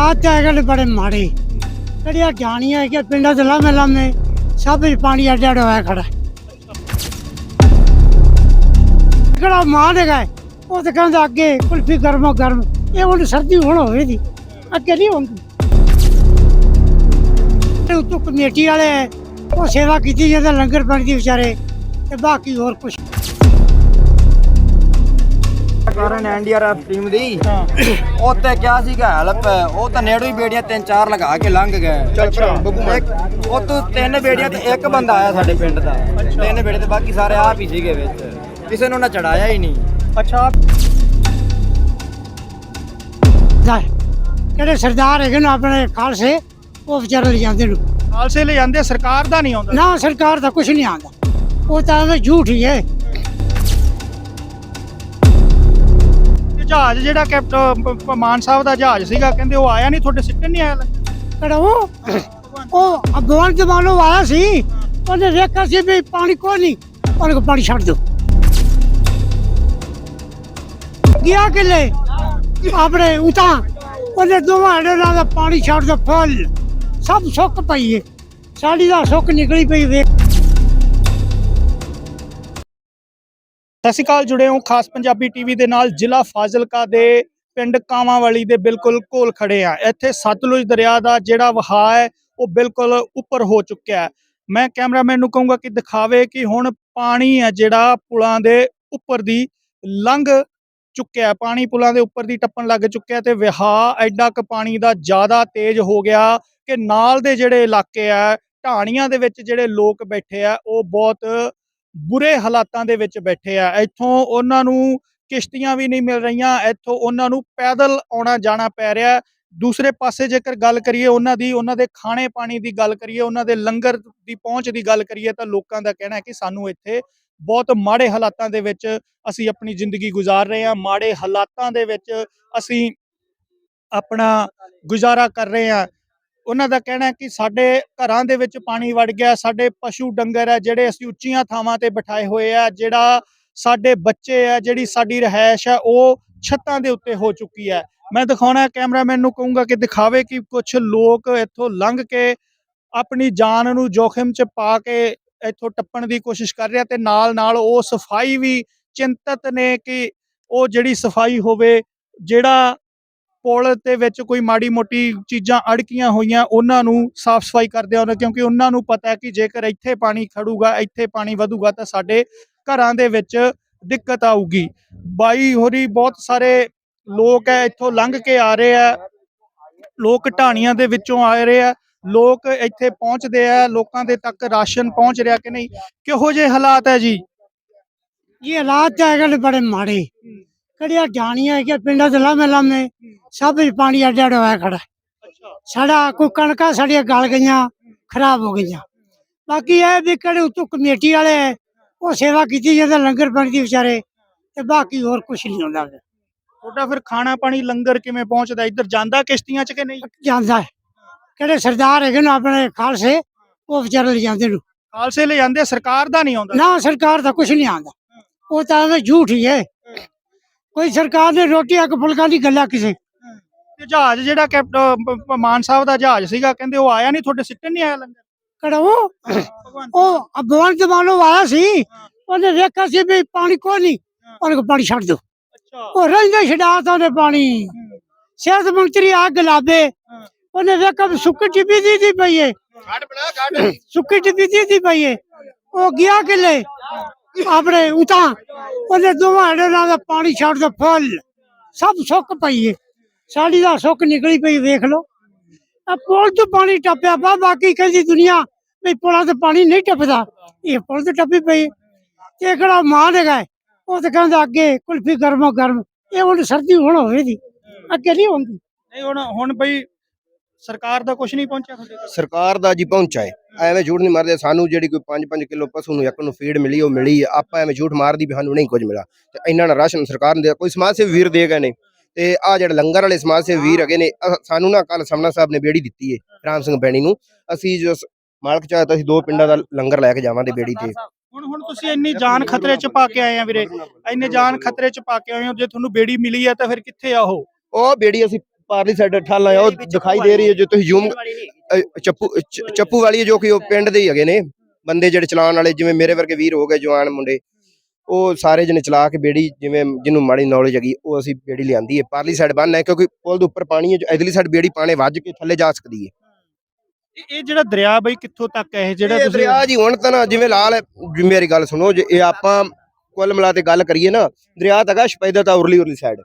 ਹਾਲਾਤ ਹੈਗੇ ਬੜੇ ਮਾੜੇ। ਜਿਹੜੀਆਂ ਜਾਣੀਆਂ ਕਿ ਪਿੰਡਾਂ ਦੇ ਲਾਮੇ ਲਾਮੇ, ਸਭ ਵਿੱਚ ਪਾਣੀ ਅੱਡ ਅੱਡ ਹੋਇਆ ਖੜਾ। ਹੈ। ਜਿਹੜਾ ਮਾਨ ਹੈਗਾ ਉਹ ਤਾਂ ਕਹਿੰਦਾ ਅੱਗੇ ਕੁਲਫੀ ਗਰਮੋ ਗਰਮ। ਇਹ ਹੁਣ ਸਰਦੀ ਹੁਣ ਹੋਵੇ ਦੀ ਅੱਗੇ ਨਹੀਂ ਹੁੰਦੀ ਉੱਤੋਂ ਕਮੇਟੀ ਵਾਲੇ ਉਹ ਸੇਵਾ ਕੀਤੀ ਜਾਂਦਾ ਲੰਗਰ ਪਾਣੀ ਦੀ ਵਿਚਾਰੇ, ਤੇ ਬਾਕੀ ਹੋਰ ਕੁਝ ਕਾਰਨ ਐਨਡੀਆਰਐਫ ਟੀਮ ਦੀ। ਉੱਤੇ ਕਿਹਾ ਸੀਗਾ ਹੈਲਪ ਉਹ ਤਾਂ ਨੇੜੋਂ ਹੀ ਬੇੜੀਆਂ ਤਿੰਨ ਚਾਰ ਲਗਾ ਕੇ ਲੰਘ ਗਏ। ਇੱਕ- ਉਹ ਤੋਂ ਤਿੰਨ ਬੇੜੀਆਂ ਤੇ ਇੱਕ ਬੰਦਾ ਆਇਆ ਸਾਡੇ ਪਿੰਡ ਦਾ। ਤਿੰਨ ਬੇੜੇ ਤੇ ਬਾਕੀ ਸਾਰੇ ਆਪ ਹੀ ਸੀਗੇ ਵਿੱਚ। ਕਿਸੇ ਨੂੰ ਨਾ ਚੜਾਇਆ ਹੀ ਨਹੀਂ। ਅੱਛਾ। ਦਾ ਜਿਹੜੇ ਸਰਦਾਰ ਹੈਗੇ ਨੇ ਆਪਣੇ ਖਾਲਸੇ ਉਹ ਵਿਚਾਰੇ ਲੈ ਜਾਂਦੇ ਨੂੰ। ਖਾਲਸੇ ਲੈ ਜਾਂਦੇ ਸਰਕਾਰ ਦਾ ਨਹੀਂ ਆਉਂਦਾ। ਨਾ ਸਰਕਾਰ ਦਾ ਕੁਝ ਨਹੀਂ ਆਉਂਦਾ। ਉਹ ਤਾਂ ਐਵੇਂ ਝੂਠ ਹੀ ਹੈ। ਜਹਾਜ਼ ਜਿਹੜਾ ਕੈਪਟਨ ਮਾਨ ਸਾਹਿਬ ਦਾ ਜਹਾਜ਼ ਸੀਗਾ, ਕਹਿੰਦੇ ਉਹ ਆਇਆ ਨਹੀਂ, ਤੁਹਾਡੇ ਸਿੱਟਣ ਨਹੀਂ ਆਇਆ ਲੰਗਰ? ਉਹ ਉਹ ਜਮਾਨੋ ਆਇਆ ਸੀ, ਉਹਨੇ ਵੇਖਿਆ ਸੀ ਵੀ ਪਾਣੀ ਕੋਈ ਨਹੀਂ ਉਹਨੇ ਕਿਹਾ ਪਾਣੀ ਛੱਡ ਦਿਓ। ਗਿਆ ਕਿਲੇ? ਆਪਣੇ ਉਤਾਂ, ਉਹਨੇ ਦੋਵਾਂ ਨਾਲ ਪਾਣੀ ਛੱਡ ਦੋ ਫੁੱਲ। ਸਭ ਸੁੱਕ ਪਈ ਏ। ਸਾਡੀ ਦਾ ਸੁੱਕ ਨਿਕਲੀ ਪਈ ਵੇਖ। ਸਤਿ ਸ਼੍ਰੀ ਅਕਾਲ ਜੁੜੇ ਹੋ ਖਾਸ ਪੰਜਾਬੀ ਟੀਵੀ ਦੇ ਨਾਲ ਜ਼ਿਲ੍ਹਾ ਫਾਜ਼ਿਲਕਾ ਦੇ ਪਿੰਡ ਕਾਵਾਂਵਾਲੀ ਦੇ ਬਿਲਕੁਲ ਕੋਲ ਖੜੇ ਆ। ਇੱਥੇ ਸਤਲੁਜ ਦਰਿਆ ਦਾ ਜਿਹੜਾ ਵਹਾਅ ਹੈ, ਉਹ ਬਿਲਕੁਲ ਉੱਪਰ ਹੋ ਚੁੱਕਿਆ ਹੈ। ਮੈਂ ਕੈਮਰਾਮੈਨ ਨੂੰ ਕਹੂੰਗਾ ਕਿ ਦਿਖਾਵੇ ਕਿ ਹੁਣ ਪਾਣੀ ਹੈ ਜਿਹੜਾ ਪੁਲਾਂ ਦੇ ਉੱਪਰ ਦੀ ਲੰਘ ਚੁੱਕਿਆ ਪਾਣੀ ਪੁਲਾਂ ਦੇ ਉੱਪਰ ਦੀ ਟੱਪਣ ਲੱਗ ਚੁੱਕਿਆ ਤੇ ਵਹਾਅ ਐਡਾ ਕੁ ਪਾਣੀ ਦਾ ਜ਼ਿਆਦਾ ਤੇਜ਼ ਹੋ ਗਿਆ ਕਿ ਨਾਲ ਦੇ ਜਿਹੜੇ ਇਲਾਕੇ ਆ, ਢਾਣੀਆਂ ਦੇ ਵਿੱਚ ਜਿਹੜੇ ਲੋਕ ਬੈਠੇ ਆ, ਉਹ ਬਹੁਤ ਬੁਰੇ ਹਾਲਾਤਾਂ ਦੇ ਵਿੱਚ ਬੈਠੇ ਆ। ਇੱਥੋਂ ਉਹਨਾਂ ਨੂੰ ਕਿਸ਼ਤੀਆਂ ਵੀ ਨਹੀਂ ਮਿਲ ਰਹੀਆਂ। ਇੱਥੋਂ ਉਹਨਾਂ ਨੂੰ ਪੈਦਲ ਆਉਣਾ ਜਾਣਾ ਪੈ ਰਿਹਾ। ਦੂਸਰੇ ਪਾਸੇ ਜੇਕਰ ਗੱਲ ਕਰੀਏ ਉਹਨਾਂ ਦੀ, ਉਹਨਾਂ ਦੇ ਖਾਣੇ ਪਾਣੀ ਦੀ ਗੱਲ ਕਰੀਏ, ਉਹਨਾਂ ਦੇ ਲੰਗਰ ਦੀ ਪਹੁੰਚ ਦੀ ਗੱਲ ਕਰੀਏ ਤਾਂ ਲੋਕਾਂ ਦਾ ਕਹਿਣਾ ਹੈ ਕਿ ਸਾਨੂੰ ਇੱਥੇ ਬਹੁਤ ਮਾੜੇ ਹਾਲਾਤਾਂ ਦੇ ਵਿੱਚ ਅਸੀਂ ਆਪਣੀ ਜ਼ਿੰਦਗੀ ਗੁਜ਼ਾਰ ਰਹੇ ਹਾਂ। ਮਾੜੇ ਹਾਲਾਤਾਂ ਦੇ ਵਿੱਚ ਅਸੀਂ ਆਪਣਾ ਗੁਜ਼ਾਰਾ ਕਰ ਰਹੇ ਹਾਂ। ਉਹਨਾਂ ਦਾ ਕਹਿਣਾ ਹੈ ਕਿ ਸਾਡੇ ਘਰਾਂ ਦੇ ਵਿੱਚ ਪਾਣੀ ਵੜ ਗਿਆ, ਸਾਡੇ ਪਸ਼ੂ ਡੰਗਰ ਹੈ, ਜਿਹੜੇ ਅਸੀਂ ਉੱਚੀਆਂ ਥਾਵਾਂ ਤੇ ਬਿਠਾਏ ਹੋਏ ਆ, ਜਿਹੜਾ ਸਾਡੇ ਬੱਚੇ ਆ, ਜਿਹੜੀ ਸਾਡੀ ਰਹਿائش ਹੈ ਉਹ ਛੱਤਾਂ ਦੇ ਉੱਤੇ ਹੋ ਚੁੱਕੀ ਹੈ। ਮੈਂ ਦਿਖਾਉਣਾ ਕੈਮਰਾਮੈਨ ਨੂੰ ਕਹੂੰਗਾ ਕਿ ਦਿਖਾਵੇ ਕਿ ਕੁਝ ਲੋਕ ਇੱਥੋਂ ਲੰਘ ਕੇ ਆਪਣੀ ਜਾਨ ਨੂੰ ਜੋਖਮ 'ਚ ਪਾ ਕੇ ਇੱਥੋਂ ਟੱਪਣ ਦੀ ਕੋਸ਼ਿਸ਼ ਕਰ ਰਿਹਾ ਤੇ ਨਾਲ ਨਾਲ ਉਹ ਸਫ਼ਾਈ ਵੀ ਚਿੰਤਤ ਨੇ ਕਿ ਉਹ ਜਿਹੜੀ ਸਫ਼ਾਈ ਹੋਵੇ, ਜਿਹੜਾ ਪੁਲ ਦੇ ਵਿੱਚ ਕੋਈ ਮਾੜੀ ਮੋਟੀ ਚੀਜ਼ਾਂ ਅੜਕੀਆਂ ਹੋਈਆਂ, ਉਹਨਾਂ ਨੂੰ ਸਾਫ਼ ਸਫ਼ਾਈ ਕਰਦੇ ਹੋਣ ਕਿਉਂਕਿ ਉਹਨਾਂ ਨੂੰ ਪਤਾ ਹੈ ਕਿ ਜੇਕਰ ਇੱਥੇ ਪਾਣੀ ਖੜੂਗਾ, ਇੱਥੇ ਪਾਣੀ ਵਧੂਗਾ ਤਾਂ ਸਾਡੇ ਘਰਾਂ ਦੇ ਵਿੱਚ ਦਿੱਕਤ ਆਊਗੀ। ਬਾਈ ਹੋਰੀ ਬਹੁਤ ਸਾਰੇ ਲੋਕ ਹੈ, ਇੱਥੋਂ ਲੰਘ ਕੇ ਆ ਰਹੇ ਆ ਲੋਕ ਢਾਣੀਆਂ ਦੇ ਵਿੱਚੋਂ ਆ ਰਹੇ ਆ ਲੋਕ ਇੱਥੇ ਪਹੁੰਚਦੇ ਆ ਲੋਕਾਂ ਦੇ ਤੱਕ ਰਾਸ਼ਨ ਪਹੁੰਚ ਰਿਹਾ ਕਿ ਨਹੀਂ? ਕਿਹੋ ਜਿਹੇ ਹਾਲਾਤ ਹੈ ਜੀ? ਇਹ ਹਾਲਾਤ ਤਾਂ ਹੈਗੇ ਨੇ ਬੜੇ ਮਾੜੇ। ਜਿਹੜੀਆਂ ਜਾਣੀਆਂ ਕਿ ਪਿੰਡਾਂ ਦੇ ਲਾਮੇ ਲਾਮੇ ਸਭ ਵਿੱਚ ਪਾਣੀ ਅੱਡ ਅੱਡ ਹੋਇਆ ਖੜਾ। ਹੈ। ਅੱਛਾ ਸਾਡਾ ਕੋਈ ਕਣਕਾਂ ਸਾਡੀਆਂ ਗਲ ਗਈਆਂ ਖਰਾਬ ਹੋ ਗਈਆਂ। ਬਾਕੀ ਇਹ ਵੀ ਕਿਹੜੇ ਉਤੋਂ ਕਮੇਟੀ ਵਾਲੇ ਉਹ ਸੇਵਾ ਕੀਤੀ ਜਾਂਦਾ ਲੰਗਰ ਪਾਣੀ ਦੀ ਵਿਚਾਰੇ ਤੇ ਬਾਕੀ ਹੋਰ ਕੁਝ ਨਹੀਂ ਹੁੰਦਾ। ਤੁਹਾਡਾ ਫਿਰ ਖਾਣਾ ਪਾਣੀ ਲੰਗਰ ਕਿਵੇਂ ਪਹੁੰਚਦਾ? ਇੱਧਰ ਜਾਂਦਾ ਕਿਸ਼ਤੀਆਂ 'ਚ ਕਿ ਨਹੀਂ? ਜਾਂਦਾ ਕਿਹੜੇ ਸਰਦਾਰ ਹੈਗੇ ਨੇ ਆਪਣੇ ਖਾਲਸੇ ਉਹ ਵਿਚਾਰੇ ਲੈ ਜਾਂਦੇ ਨੂੰ। ਖਾਲਸੇ ਲੈ ਜਾਂਦੇ ਸਰਕਾਰ ਦਾ ਨਹੀਂ ਆਉਂਦਾ? ਨਾ ਸਰਕਾਰ ਦਾ ਕੁਝ ਨਹੀਂ ਆਉਂਦਾ। ਉਹ ਤਾਂ ਐਵੇਂ ਝੂਠ ਹੀ ਹੈ। ਕੋਈ ਸਰਕਾਰ ਨੇ ਰੋਟੀ ਅੱਗ ਫੁਲਕਾ ਦੀ ਗੱਲਾਂ ਕਿਸੇ। ਤੇ ਜਹਾਜ਼ ਜਿਹੜਾ ਕੈਪਟਨ ਮਾਨ ਸਾਹਿਬ ਦਾ ਜਹਾਜ਼ ਸੀਗਾ ਕਹਿੰਦੇ ਉਹ ਆਇਆ ਨਹੀਂ ਤੁਹਾਡੇ ਸਿੱਟਣ ਨਹੀਂ ਆਇਆ ਲੰਗਰ? ਕਿਹੜਾ ਉਹ ਅਬਵਾਨ ਜਮਾਨੋ ਆਇਆ ਸੀ ਉਹਨੇ ਵੇਖਿਆ ਸੀ ਵੀ ਪਾਣੀ ਕੋਈ ਨਹੀਂ ਉਹਨੇ ਕਿਹਾ ਪਾਣੀ ਛੱਡ ਦਿਓ। ਅੱਛਾ। ਉਹ ਰਹਿੰਦਾ ਛਡਾਤਾ ਉਹਨੇ ਪਾਣੀ। ਸਿਹਤ ਮੰਤਰੀ ਆ ਗੁਲਾਬੇ ਉਹਨੇ ਵੇਖਿਆ ਸੁੱਕੀ ਟਿੱਬੀ ਦੀ ਦੀ ਪਈ ਏ। ਸੁੱਕੀ ਟਿੱਬੀ ਦੀ ਦੀ ਪਈ ਏ। ਉਹ ਗਿਆ ਕਿਲੇ। ਆਪਣੇ ਉਤਾਂ ਉਹਨੇ ਦੋਵਾਂ ਹੜੇ ਨਾਲ ਦਾ ਪਾਣੀ ਛੱਡ ਦੋ ਫੁੱਲ ਸਭ ਸੁੱਕ ਪਈ ਏ ਸਾਡੀ ਦਾ ਸੁੱਕ ਨਿਕਲੀ ਪਈ ਵੇਖ ਲਓ ਆ ਪੁਲ ਤੋਂ ਪਾਣੀ ਟੱਪਿਆ ਪਾ ਬਾਕੀ ਕਹਿੰਦੀ ਦੁਨੀਆ ਵੀ ਪੁਲਾਂ ਤੇ ਪਾਣੀ ਨਹੀਂ ਟੱਪਦਾ ਇਹ ਪੁਲ ਤੇ ਟੱਪੀ ਪਈ। ਤੇ ਕਿਹੜਾ ਮਾਨ ਹੈਗਾ ਹੈ, ਉਹ ਤੇ ਕਹਿੰਦਾ ਅੱਗੇ ਕੁਲਫੀ ਗਰਮੋ ਗਰਮ ਇਹ ਹੁਣ ਸਰਦੀ ਹੁਣ ਹੋਵੇ ਦੀ ਅੱਗੇ ਨਹੀਂ ਹੁੰਦੀ ਨਹੀਂ ਹੁਣ ਹੁਣ ਬਈ ਸਰਕਾਰ ਦਾ ਕੁਝ ਨਹੀਂ ਪਹੁੰਚਿਆ ਤੁਹਾਡੇ ਕੋਲ ਸਰਕਾਰ ਦਾ ਜੀ ਪਹੁੰਚਾ ਹੈ ਐਵੇਂ ਝੂਠ ਨਹੀਂ ਮਾਰਦੇ ਸਾਨੂੰ ਜਿਹੜੀ ਕੋਈ 5-5 ਕਿਲੋ ਪਸ਼ੂ ਨੂੰ ਇੱਕ ਨੂੰ ਫੀਡ ਮਿਲੀ ਉਹ ਮਿਲੀ। ਆਪਾਂ ਐਵੇਂ ਝੂਠ ਮਾਰਦੀ ਵੀ ਸਾਨੂੰ ਨਹੀਂ ਕੁਝ ਮਿਲਾ ਤੇ ਇਹਨਾਂ ਨਾਲ ਰਾਸ਼ਨ ਸਰਕਾਰ ਨੇ ਕੋਈ ਸਮਾਜ ਸੇਵੀ ਵੀਰ ਦੇ ਗਏ ਨੇ ਤੇ ਆ ਜਿਹੜੇ ਲੰਗਰ ਵਾਲੇ ਸਮਾਜ ਸੇਵੀ ਵੀਰ ਹੈਗੇ ਨੇ ਸਾਨੂੰ ਨਾ ਕੱਲ ਸਮਨਾ ਸਾਹਿਬ ਨੇ ਬੇੜੀ ਦਿੱਤੀ ਹੈ ਰਾਮ ਸਿੰਘ ਬੈਣੀ ਨੂੰ। ਅਸੀਂ ਜੋ ਮਾਲਕ ਚਾਹੇ ਤਾਂ ਅਸੀਂ ਦੋ ਪਿੰਡਾਂ ਦਾ ਲੰਗਰ ਲੈ ਕੇ ਜਾਵਾਂਗੇ ਬੇੜੀ ਤੇ। ਹੁਣ ਹੁਣ ਤੁਸੀਂ ਇੰਨੀ ਜਾਨ ਖਤਰੇ 'ਚ ਪਾ ਕੇ ਆਏ ਆ ਵੀਰੇ ਇੰਨੇ ਜਾਨ ਖਤਰੇ 'ਚ ਪਾ ਕੇ ਆਏ ਹੋ ਜੇ ਤੁਹਾਨੂੰ ਬੇੜੀ ਮਿਲੀ ਹੈ ਤਾਂ ਫਿਰ ਕਿੱਥੇ ਆ ਉਹ? ਉਹ ਬੇੜੀ ਅਸੀਂ ਪਾਰਲੀ ਸਾਈਡ ਠਾਲਾ ਆ ਉਹ ਦਿਖਾਈ ਦੇ ਰਹੀ ਹੈ ਜੋ ਤੁਸੀਂ ਜ਼ੂਮ ਚੱਪੂ ਚ- ਚੱਪੂ ਵਾਲੀ ਹੈ ਜੋ ਕਿ ਉਹ ਪਿੰਡ ਦੇ ਹੀ ਹੈਗੇ ਨੇ। ਬੰਦੇ ਜਿਹੜੇ ਚਲਾਉਣ ਵਾਲੇ ਜਿਵੇਂ ਮੇਰੇ ਵਰਗੇ ਵੀਰ ਹੋ ਗਏ ਜਵਾਨ ਮੁੰਡੇ ਉਹ ਸਾਰੇ ਜਣੇ ਚਲਾ ਕੇ ਬੇੜੀ ਜਿਵੇਂ ਜਿਹਨੂੰ ਮਾੜੀ ਨੌਲੇਜ ਹੈਗੀ ਉਹ ਅਸੀਂ ਬੇੜੀ ਲਿਆਂਦੀ ਹੈ। ਪਾਰਲੀ ਸਾਈਡ ਬੰਨ ਹੈ ਕਿਉਂਕਿ ਪੁਲ ਦੇ ਉੱਪਰ ਪਾਣੀ ਹੈ ਜੋ ਇਧਰਲੀ ਸਾਈਡ ਬੇੜੀ ਪਾਣੇ ਵੱਜ ਕੇ ਥੱਲੇ ਜਾ ਸਕਦੀ ਹੈ। ਇਹ- ਇਹ ਜਿਹੜਾ ਦਰਿਆ ਬਈ ਕਿੱਥੋਂ ਤੱਕ ਹੈ? ਇਹ ਜਿਹੜਾ ਇਹ ਤੁਸੀਂ ਦਰਿਆ ਜੀ ਹੁਣ ਤਾਂ ਨਾ ਜਿਵੇਂ ਲਾਲ ਹੈ, ਜੀ ਮੇਰੀ ਗੱਲ ਸੁਣੋ ਜੇ ਇਹ ਆਪਾਂ ਕੁੱਲ ਮਿਲਾ ਕੇ ਗੱਲ ਕਰੀਏ ਨਾ ਦਰਿਆ ਤਾਂ ਹੈਗਾ ਸ਼ਪੈਦਾ ਤਾਂ ਉਰਲੀ ਉਰਲੀ ਸਾਈਡ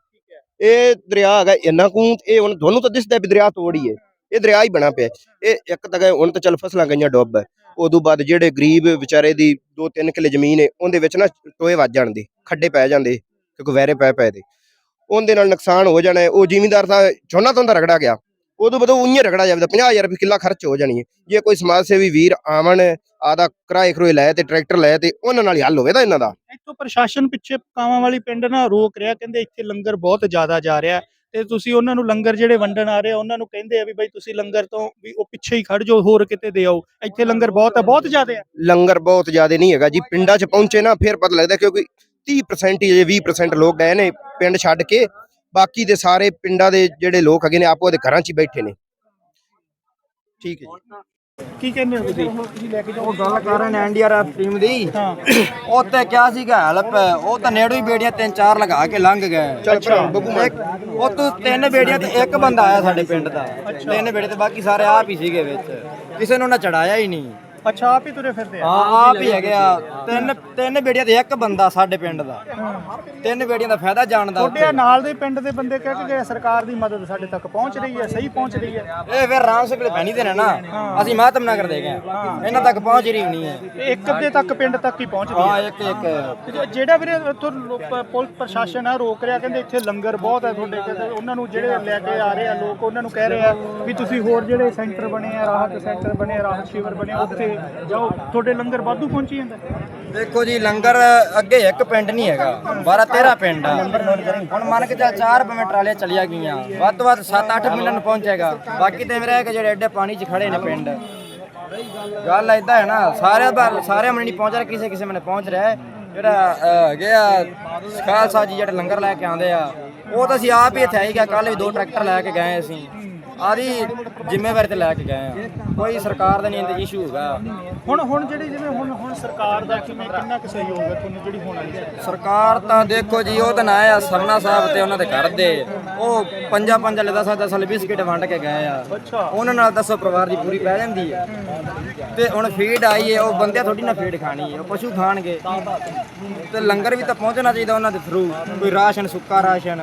ਇਹ ਦਰਿਆ ਹੈਗਾ ਇੰਨਾ ਕੁ ਇਹ ਹੁਣ ਤੁਹਾਨੂੰ ਤਾਂ ਦਿਸਦਾ ਵੀ ਦਰਿਆ ਤੋੜੀ ਹੈ। ਇਹ ਦਰਿਆ ਹੀ ਬਣਾ ਪਿਆ। ਇਹ ਇੱਕ ਤਾਂ ਹੈਗਾ, ਹੁਣ ਤਾਂ ਚੱਲ ਫਸਲਾਂ ਗਈਆਂ ਡੁੱਬ। ਉਦੋਂ ਬਾਅਦ ਜਿਹੜੇ ਗਰੀਬ ਵਿਚਾਰੇ ਦੀ 2-3 ਕਿੱਲੇ ਜ਼ਮੀਨ ਹੈ ਉਹਦੇ ਵਿੱਚ ਨਾ ਟੋਏ ਵੱਜ ਜਾਂਦੇ ਖੱਡੇ ਪੈ ਜਾਂਦੇ ਕਿਉਂਕਿ ਵੈਰੇ ਪੈ ਪਏ ਦੇ। ਉਹਦੇ ਨਾਲ ਨੁਕਸਾਨ ਹੋ ਜਾਣਾ ਉਹ ਜ਼ਿਮੀਂਦਾਰ ਦਾ ਝੋਨਾ ਤੋਂ ਰਗੜਾ ਗਿਆ। ਉਦੋਂ ਬਦੋਂ ਉਈਆਂ ਰਗੜਾ ਜਾਵੇ 50000 ਰੁਪਏ ਕਿੱਲਾ ਖਰਚ ਹੋ ਜਾਣੀ ਹੈ ਜੇ ਕੋਈ ਸਮਾਜ ਸੇਵੀ ਵੀਰ ਆਵਣ ਆਦਾ ਕਿਰਾਏ ਕਰੋਏ ਲੈ ਤੇ ਟਰੈਕਟਰ ਲੈ ਤੇ ਉਹਨਾਂ ਨਾਲ ਹੀ ਹੱਲ ਹੋਵੇ ਤਾਂ ਇਹਨਾਂ ਦਾ। ਇੱਥੋਂ ਪ੍ਰਸ਼ਾਸਨ ਪਿੱਛੇ ਕਾਵਾਂ ਵਾਲੀ ਪਿੰਡ ਨਾ ਰੋਕ ਰਿਹਾ ਕਹਿੰਦੇ ਇੱਥੇ ਲੰਗਰ ਬਹੁਤ ਜ਼ਿਆਦਾ ਜਾ ਰਿਹਾ। ਤੇ ਤੁਸੀਂ ਉਹਨਾਂ ਨੂੰ ਲੰਗਰ ਜਿਹੜੇ ਵੰਡਣ ਆ ਰਹੇ ਆ, ਉਹਨਾਂ ਨੂੰ ਕਹਿੰਦੇ ਆ ਵੀ ਬਈ ਤੁਸੀਂ ਲੰਗਰ ਤੋਂ ਵੀ ਉਹ ਪਿੱਛੇ ਹੀ ਖੜ ਜਾਓ, ਹੋਰ ਕਿਤੇ ਦੇ ਆਓ। ਇੱਥੇ ਲੰਗਰ ਬਹੁਤ ਹੈ ਬਹੁਤ ਜ਼ਿਆਦਾ ਹੈ ਲੰਗਰ ਬਹੁਤ ਜ਼ਿਆਦਾ ਨਹੀਂ ਹੈਗਾ ਜੀ, ਪਿੰਡਾਂ 'ਚ ਪਹੁੰਚੇ ਨਾ, ਫਿਰ ਪਤਾ ਲੱਗਦਾ ਕਿਉਂਕਿ 30% ਹੀ ਜੇ 20% ਲੋਕ ਗਏ ਨੇ ਪਿੰਡ ਛੱਡ ਕੇ। ਬਾਕੀ ਦੇ ਸਾਰੇ ਪਿੰਡਾਂ ਦੇ ਜਿਹੜੇ ਲੋਕ ਹੈਗੇ ਨੇ, ਆਪੋ ਦੇ ਘਰਾਂ 'ਚ ਹੀ ਬੈਠੇ ਨੇ। ਠੀਕ ਹੈ ਜੀ। ਕੀ ਕਹਿੰਦੇ ਹੋ ਤੁਸੀਂ? ਤੁਸੀਂ ਲੈ ਕੇ ਜਾਓ ਉਹ ਗੱਲ ਕਰ ਰਹੇ ਨੇ ਐਨਡੀਆਰਐਫ ਟੀਮ ਦੀ। ਹਾਂ। ਉਹ ਤੇ ਕਿਹਾ ਸੀਗਾ ਹੈਲਪ ਉਹ ਤਾਂ ਨੇੜੋਂ ਹੀ ਬੇੜੀਆਂ ਤਿੰਨ ਚਾਰ ਲਗਾ ਕੇ ਲੰਘ ਗਏ। ਚੱਲ ਭਰਾ ਬੱਬੂ ਇੱਕ ਉਹ ਤੋਂ ਤਿੰਨ ਬੇੜੀਆਂ ਤੇ ਇੱਕ ਬੰਦਾ ਆਇਆ ਸਾਡੇ ਪਿੰਡ ਦਾ। ਤਿੰਨ ਬੇੜੇ ਤੇ ਬਾਕੀ ਸਾਰੇ ਆਪ ਹੀ ਸੀਗੇ ਵਿੱਚ। ਕਿਸੇ ਨੂੰ ਨਾ ਚੜਾਇਆ ਹੀ ਨਹੀਂ। ਅੱਛਾ ਆਪ ਹੀ ਤੁਰੇ ਫਿਰਦੇ ਆ। ਹਾਂ ਆਪ ਹੀ ਹੈਗੇ ਆ। ਤਿੰਨ ਤਿੰਨ ਬੇੜੀਆਂ ਤੇ ਇੱਕ ਬੰਦਾ ਸਾਡੇ ਪਿੰਡ ਦਾ। ਤਿੰਨ ਬੇੜੀਆਂ ਦਾ ਫਾਇਦਾ ਜਾਣਦਾ ਤੁਹਾਡੇ ਆ ਨਾਲ ਦੇ ਪਿੰਡ ਦੇ ਬੰਦੇ ਕਹਿ ਕੇ ਗਏ ਸਰਕਾਰ ਦੀ ਮਦਦ ਸਾਡੇ ਤੱਕ ਪਹੁੰਚ ਰਹੀ ਹੈ ਸਹੀ ਪਹੁੰਚ ਰਹੀ ਹੈ। ਇਹ ਫਿਰ ਰਾਮ ਸਿੰਘ ਦੇ ਭੈਣੀ ਦੇ ਨੇ ਨਾ। ਅਸੀਂ ਮਾਤਮ ਨਗਰ ਦੇ ਗਏ ਇਹਨਾਂ ਤੱਕ ਪਹੁੰਚ ਰਹੀ ਨਹੀਂ ਹੈ। ਇੱਕ ਦੇ ਤੱਕ ਪਿੰਡ ਤੱਕ ਹੀ ਪਹੁੰਚਦੀ ਹਾਂ। ਹੈ ਇੱਕ ਇੱਕ। ਜਿਹੜਾ ਵੀਰੇ ਇੱਥੋਂ ਲੋ- ਪ- ਪੁਲਿਸ ਪ੍ਰਸ਼ਾਸਨ ਆ ਰੋਕ ਰਿਹਾ ਕਹਿੰਦੇ ਇੱਥੇ ਲੰਗਰ ਬਹੁਤ ਹੈ ਤੁਹਾਡੇ ਕਹਿੰਦੇ ਉਹਨਾਂ ਨੂੰ ਜਿਹੜੇ ਲੈ ਕੇ ਆ ਰਹੇ ਆ ਲੋਕ ਉਹਨਾਂ ਨੂੰ ਕਹਿ ਰਹੇ ਆ ਵੀ ਤੁਸੀਂ ਹੋਰ ਜਿਹੜੇ ਸੈਂਟਰ ਬਣੇ ਆ ਰਾਹਤ ਸੈਂਟਰ ਬਣੇ ਆ ਰਾਹਤ ਸ਼ਿਵਰ ਬਣੇ ਆ, ਉੱਥੇ ਜਾਓ, ਤੁਹਾਡੇ ਲੰਗਰ ਵਾਧੂ ਪਹੁੰਚੀ ਜਾਂਦਾ ਦੇਖੋ ਜੀ, ਲੰਗਰ ਅੱਗੇ ਇੱਕ ਪਿੰਡ ਨਹੀਂ ਹੈਗਾ 12 13 ਪਿੰਡ ਆ। ਹੁਣ ਮੰਨ ਕੇ ਚੱਲ 4 ਰੁਪਏ ਟਰਾਲੀਆਂ ਚਲੀਆਂ ਗਈਆਂ, ਵੱਧ ਤੋਂ ਵੱਧ 7-8 ਮਿਲਨ ਪਹੁੰਚੇਗਾ। ਬਾਕੀ ਤੇ ਮੇਰੇ ਕਿ ਜਿਹੜੇ ਐਡੇ ਪਾਣੀ 'ਚ ਖੜੇ ਨੇ ਪਿੰਡ। ਗੱਲ ਏਦਾਂ ਹੈ ਨਾ ਸਾਰੇ ਬਾਰ ਸਾਰੇ ਮਨ ਨਹੀਂ ਪਹੁੰਚ ਰਿਹਾ, ਕਿਸੇ ਕਿਸੇ ਮਨੇ ਪਹੁੰਚ ਰਿਹਾ ਜਿਹੜਾ ਹੈਗੇ ਆ, ਖਾਲਸਾ ਜੀ ਜਿਹੜੇ ਲੰਗਰ ਲੈ ਕੇ ਆਉਂਦੇ ਆ ਉਹ ਤਾਂ ਅਸੀਂ ਆਪ ਹੀ ਇੱਥੇ ਆਈ ਗਿਆ ਕੱਲ ਵੀ ਦੋ ਟਰੈਕਟਰ ਲੈ ਕੇ ਗਏ ਅਸੀਂ। ਆਦੀ ਜ਼ਿੰਮੇਵਾਰੀ ਤੇ ਲੈ ਕੇ ਗਏ ਆ। ਕੋਈ ਸਰਕਾਰ ਦਾ ਨਹੀਂ ਇੰਦੇ ਇਸ਼ੂ ਹੈਗਾ। ਹੁਣ ਹੁਣ ਜਿਹੜੀ ਜਿਵੇਂ ਹੁਣ ਹੁਣ ਸਰਕਾਰ ਦਾ ਕਿਵੇਂ ਕਿੰਨਾ ਕੁ ਸਹਿਯੋਗ ਹੈ ਤੁਹਾਨੂੰ ਜਿਹੜੀ ਹੁਣ ਵਾਲੀ ਹੈ? ਸਰਕਾਰ ਤਾਂ ਦੇਖੋ ਜੀ ਉਹ ਤਾਂ ਨਾ ਆ ਸਰਨਾ ਸਾਹਿਬ ਤੇ ਉਹਨਾਂ ਦੇ ਘਰ ਦੇ। ਉਹ ਪੰਜਾ ਪੰਜਾ ਲੈ ਦਸਾਂ ਦਸਾਂ ਲਈ ਬਿਸਕਿਟ ਵੰਡ ਕੇ ਗਏ ਆ। ਉਹਨਾਂ ਨਾਲ ਦੱਸੋ ਪਰਿਵਾਰ ਦੀ ਪੂਰੀ ਪੈ ਜਾਂਦੀ ਹੈ। ਤੇ ਹੁਣ ਫੀਡ ਆਈ ਹੈ ਉਹ ਬੰਦਿਆਂ ਥੋੜੀ ਨਾ ਫੀਡ ਖਾਣੀ ਹੈ ਉਹ ਪਸ਼ੂ ਖਾਣਗੇ। ਤੇ ਲੰਗਰ ਵੀ ਤਾਂ ਪਹੁੰਚਣਾ ਚਾਹੀਦਾ ਉਹਨਾਂ ਦੇ ਥਰੂ ਕੋਈ ਰਾਸ਼ਨ ਸੁੱਕਾ ਰਾਸ਼ਨ।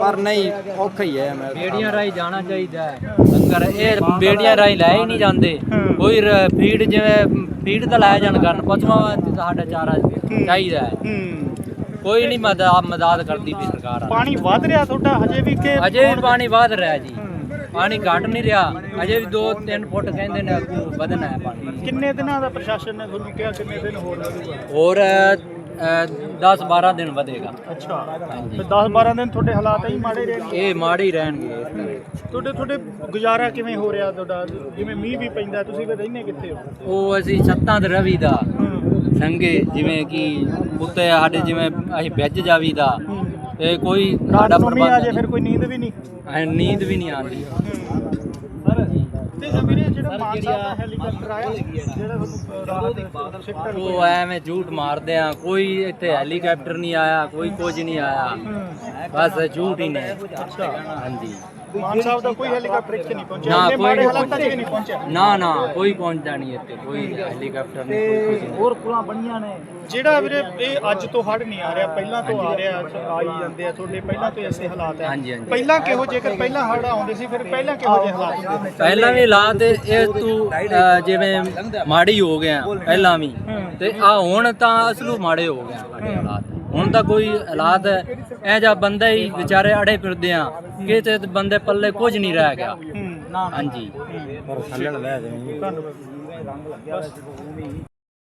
ਪਰ ਨਹੀਂ ਔਖਾ ਹੀ ਹੈ ਮੈਂ ਬੇੜੀਆਂ ਰਾਹੀਂ ਜਾਣਾ ਚਾਹੀਦਾ ਹੈ। ਲੰਗਰ ਇਹ ਬੇੜੀਆਂ ਰਾਹੀਂ ਲੈ ਹੀ ਨਹੀਂ ਜਾਂਦੇ। ਕੋਈ ਰ- ਫੀਡ ਜਿਵੇਂ ਫੀਡ ਤਾਂ ਲੈ ਜਾਣ ਕਰਨ ਪਸ਼ੂਆਂ ਵਾਸਤੇ ਤਾਂ ਸਾਡਾ ਚਾਰਾ ਚਾਹੀਦਾ ਹੈ। ਹੂੰ। ਕੋਈ ਨਹੀਂ ਮਦਦ ਮਦਦ ਕਰਦੀ ਵੀ ਸਰਕਾਰ ਆ ਪਾਣੀ ਵੱਧ ਰਿਹਾ ਤੁਹਾਡਾ ਹਜੇ ਵੀ ਕਿ ਅਜੇ ਵੀ ਪਾਣੀ ਵਧ ਰਿਹਾ ਜੀ। ਪਾਣੀ ਘਟ ਨਹੀਂ ਰਿਹਾ ਅਜੇ ਵੀ 2-3 ਫੁੱਟ ਕਹਿੰਦੇ ਨੇ ਅੱਗੋਂ ਵਧਣਾ ਹੈ ਪਾਣੀ। ਕਿੰਨੇ ਦਿਨਾਂ ਦਾ ਪ੍ਰਸ਼ਾਸਨ ਨੇ ਤੁਹਾਨੂੰ ਕਿਹਾ ਕਿੰਨੇ ਦਿਨ ਹੋਰ ਲੱਗੂਗਾ? ਹੋਰ 10-12 ਦਿਨ ਵਧੇਗਾ। ਅੱਛਾ। ਤੇ 10 12 ਦਿਨ ਤੁਹਾਡੇ ਹਾਲਾਤ ਹੀ ਮਾੜੇ ਰਹਿਣਗੇ? ਇਹ ਮਾੜੇ ਹੀ ਰਹਿਣਗੇ ਇਸ ਤਰ੍ਹਾਂ। ਤੁਹਾਡੇ ਤੁਹਾਡੇ ਗੁਜ਼ਾਰਾ ਕਿਵੇਂ ਹੋ ਰਿਹਾ ਤੁਹਾਡਾ? ਜਿਵੇਂ ਮੀਂਹ ਵੀ ਪੈਂਦਾ ਤੁਸੀਂ ਵੀ ਰਹਿੰਦੇ ਕਿੱਥੇ ਹੋ? ਉਹ ਅਸੀਂ ਛੱਤਾਂ ਤੇ ਰਵੀ ਦਾ ਸੰਗੇ ਜਿਵੇਂ ਕਿ ਉੱਤੇ ਸਾਡੇ ਜਿਵੇਂ ਅਸੀਂ ਵਿੱਚ ਜਾਵੀ ਦਾ ਤੇ ਕੋਈ ਸਾਡਾ ਪ੍ਰਬੰਧ ਜੇ ਫਿਰ ਕੋਈ ਨੀਂਦ ਵੀ ਨਹੀਂ? ਐ ਨੀਂਦ ਵੀ ਨਹੀਂ ਆਉਂਦੀ। ਤੇ ਵੀਰੇ ਜਿਹੜਾ ਮਾਨ ਸਾਹਿਬ ਦਾ ਹੈਲੀਕਾਪਟਰ ਆਇਆ ਜਿਹੜਾ ਤੁਹਾਨੂੰ ਰਾਹਤ ਸੈਕਟਰ ਉਹ ਐਵੇਂ ਝੂਠ ਮਾਰਦੇ ਆ ਕੋਈ ਇੱਥੇ ਹੈਲੀਕਾਪਟਰ ਨਹੀਂ ਆਇਆ ਕੋਈ ਕੁਝ ਨਹੀਂ ਆਇਆ। ਬਸ ਝੂਠ ਹੀ ਨੇ। ਹਾਂਜੀ। ਮਾਨ ਸਾਹਿਬ ਦਾ ਕੋਈ ਹੈਲੀਕਾਪਟਰ ਇੱਥੇ ਨਹੀਂ ਪਹੁੰਚਿਆ। ਨਾ, ਇੰਨੇ ਕੋਈ ਮਾੜੇ ਨਹੀਂ ਹਾਲਾਤਾਂ 'ਚ ਵੀ ਨਹੀਂ ਪਹੁੰਚਿਆ। ਨਾ ਨਾ ਕੋਈ ਪਹੁੰਚਦਾ ਨਹੀਂ ਇੱਥੇ ਕੋਈ ਹੈਲੀਕਾਪਟਰ ਨਹੀਂ ਕੋਈ ਕੁਝ ਨਹੀਂ। ਹੋਰ ਪੁਲਾਂ ਬਣੀਆਂ ਨੇ। ਜਿਹੜਾ ਵੀਰੇ ਇਹ ਅੱਜ ਤੋਂ ਹੜ ਨਹੀਂ ਆ ਰਿਹਾ ਪਹਿਲਾਂ ਤੋਂ ਆ ਰਿਹਾ ਆਈ ਜਾਂਦੇ ਆ ਤੁਹਾਡੇ ਪਹਿਲਾਂ ਤੋਂ ਐਸੇ ਹਾਲਾਤ ਹੈ ਹਾਂਜੀ, ਹਾਂਜੀ। ਪਹਿਲਾਂ ਕਿਹੋ ਜੇਕਰ ਪਹਿਲਾਂ ਹੜ ਆਉਂਦੇ ਸੀ ਫਿਰ ਪਹਿਲਾਂ ਕਿਹੋ ਜਿਹੇ ਹਾਲਾਤ ਹੁੰਦੇ ਪਹਿਲਾਂ ਵੀ ਹਾਲਾਤ ਇਹ ਤੂੰ ਅਹ, ਜਿਵੇਂ ਮਾੜੀ ਹੋ ਗਿਆ ਪਹਿਲਾਂ ਵੀ। ਤੇ ਆ ਹੁਣ ਤਾਂ ਅਸਲੂ ਮਾੜੇ ਹੋ ਗਏ ਸਾਡੇ ਹਾਲਾਤ। ਹੁਣ ਤਾਂ ਕੋਈ ਹਾਲਾਤ ਇਹ ਜਿਹਾ ਬੰਦਾ ਹੀ ਵਿਚਾਰੇ ਅੜੇ ਫਿਰਦੇ ਆ। ਕਿ ਤੇ ਬੰਦੇ ਪੱਲੇ ਕੁਝ ਨਹੀਂ ਰਹਿ ਗਿਆ। ਹਾਂਜੀ। ਧੰਨਵਾਦ